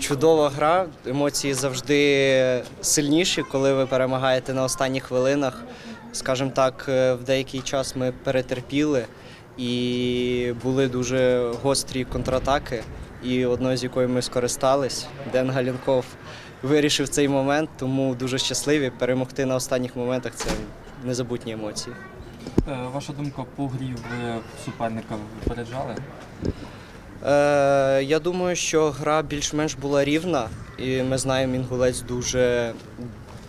чудова гра. Емоції завжди сильніші, коли ви перемагаєте на останніх хвилинах. Скажімо так, е, в деякий час ми перетерпіли і були дуже гострі контратаки, і одною з якої ми скористались. Ден Галінков вирішив цей момент, тому дуже щасливі. Перемогти на останніх моментах це незабутні емоції. Е, Ваша думка по грі ви суперника випереджали? Е, я думаю, що гра більш-менш була рівна, і ми знаємо, Інгулець дуже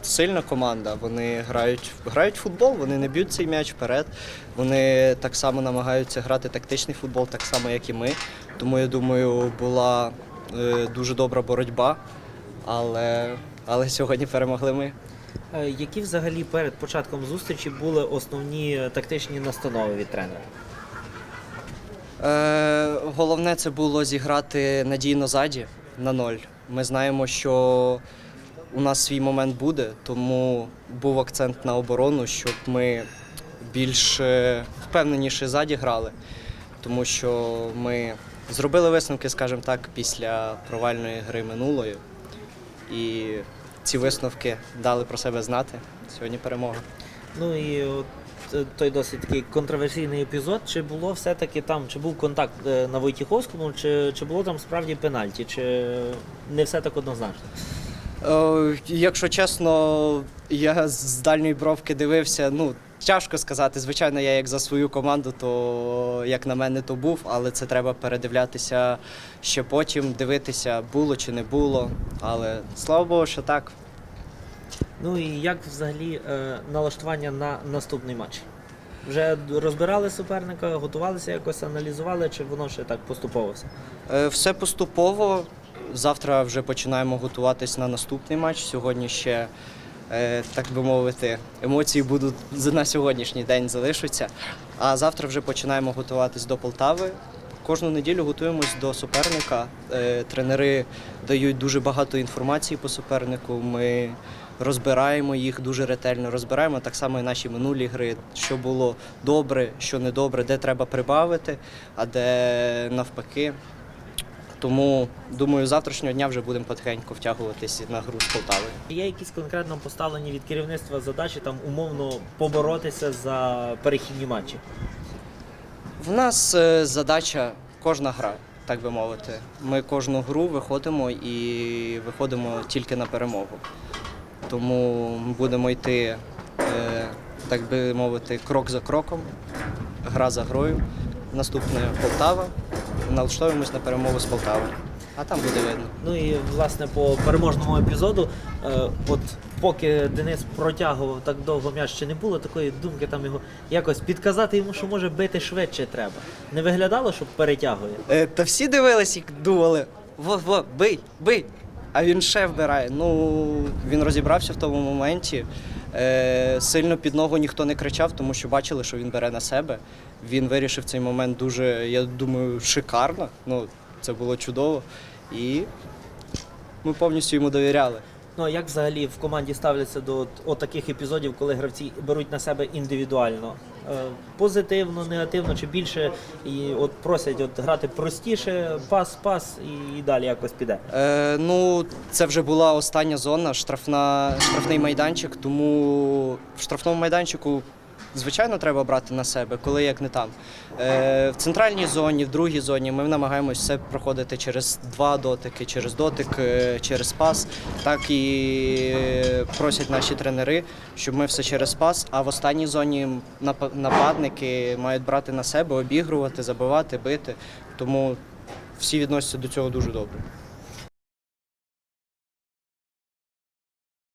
сильна команда. Вони грають, грають футбол, вони не б'ють цей м'яч вперед. Вони так само намагаються грати тактичний футбол, так само, як і ми. Тому я думаю, була е, дуже добра боротьба, але, але сьогодні перемогли ми. Е, Які взагалі перед початком зустрічі були основні тактичні настанови від тренера? Е, головне це було зіграти надійно ззаді на ноль. Ми знаємо, що у нас свій момент буде, тому був акцент на оборону, щоб ми більш впевненіше ззаді грали, тому що ми зробили висновки, скажімо так, після провальної гри минулої. І ці висновки дали про себе знати. Сьогодні перемога. Ну і от е, той досить такий контроверсійний епізод. Чи було все-таки там, чи був контакт е, на Войтіховському, чи, чи було там справді пенальті, чи не все так однозначно? Е, Якщо чесно, я з дальньої бровки дивився. Ну, тяжко сказати. Звичайно, я як за свою команду, то як на мене, то був, але це треба передивлятися ще потім, дивитися, було чи не було. Але слава Богу, що так. Ну і як взагалі е, налаштування на наступний матч? Вже розбирали суперника, готувалися якось, аналізували, чи воно ще так поступово все? Е, Все поступово. Завтра вже починаємо готуватись на наступний матч. Сьогодні ще, е, так би мовити, емоції будуть на сьогоднішній день залишаться. А завтра вже починаємо готуватись до Полтави. Кожну неділю готуємось до суперника. Е, Тренери дають дуже багато інформації по супернику. Ми розбираємо їх дуже ретельно, розбираємо так само і наші минулі гри, що було добре, що не добре, де треба прибавити, а де навпаки. Тому думаю, завтрашнього дня вже будемо потихеньку втягуватись на гру з Полтавою. Є якісь конкретно поставлені від керівництва задачі там умовно поборотися за перехідні матчі? В нас е, задача кожна гра, так би мовити. Ми кожну гру виходимо і виходимо тільки на перемогу. Тому ми будемо йти, е, так би мовити, крок за кроком, гра за грою. Наступне Полтава. Налаштовуємось на перемогу з Полтави. А там буде видно. Ну і власне по переможному епізоду, е, от поки Денис протягував так довго м'яч, ще не було такої думки там його якось підказати йому, що може бити швидше треба. Не виглядало, що перетягує. Е, Та всі дивились і думали, во, во, бий, бий. А він ще вбирає. Ну, він розібрався в тому моменті. Е, сильно під ногу ніхто не кричав, тому що бачили, що він бере на себе. Він вирішив цей момент дуже, я думаю, шикарно. Ну, це було чудово. І ми повністю йому довіряли. Ну а як взагалі в команді ставляться до от, таких епізодів, коли гравці беруть на себе індивідуально? Е, позитивно, негативно чи більше і от просять от грати простіше, пас, пас і, і далі якось піде. Е, ну, це вже була остання зона, штрафна, штрафний майданчик, тому в штрафному майданчику, звичайно, треба брати на себе, коли як не там. Е, в центральній зоні, в другій зоні ми намагаємося все проходити через два дотики, через дотик, е, через пас. Так і е, просять наші тренери, щоб ми все через пас. А в останній зоні напа- нападники мають брати на себе, обігрувати, забивати, бити. Тому всі відносяться до цього дуже добре.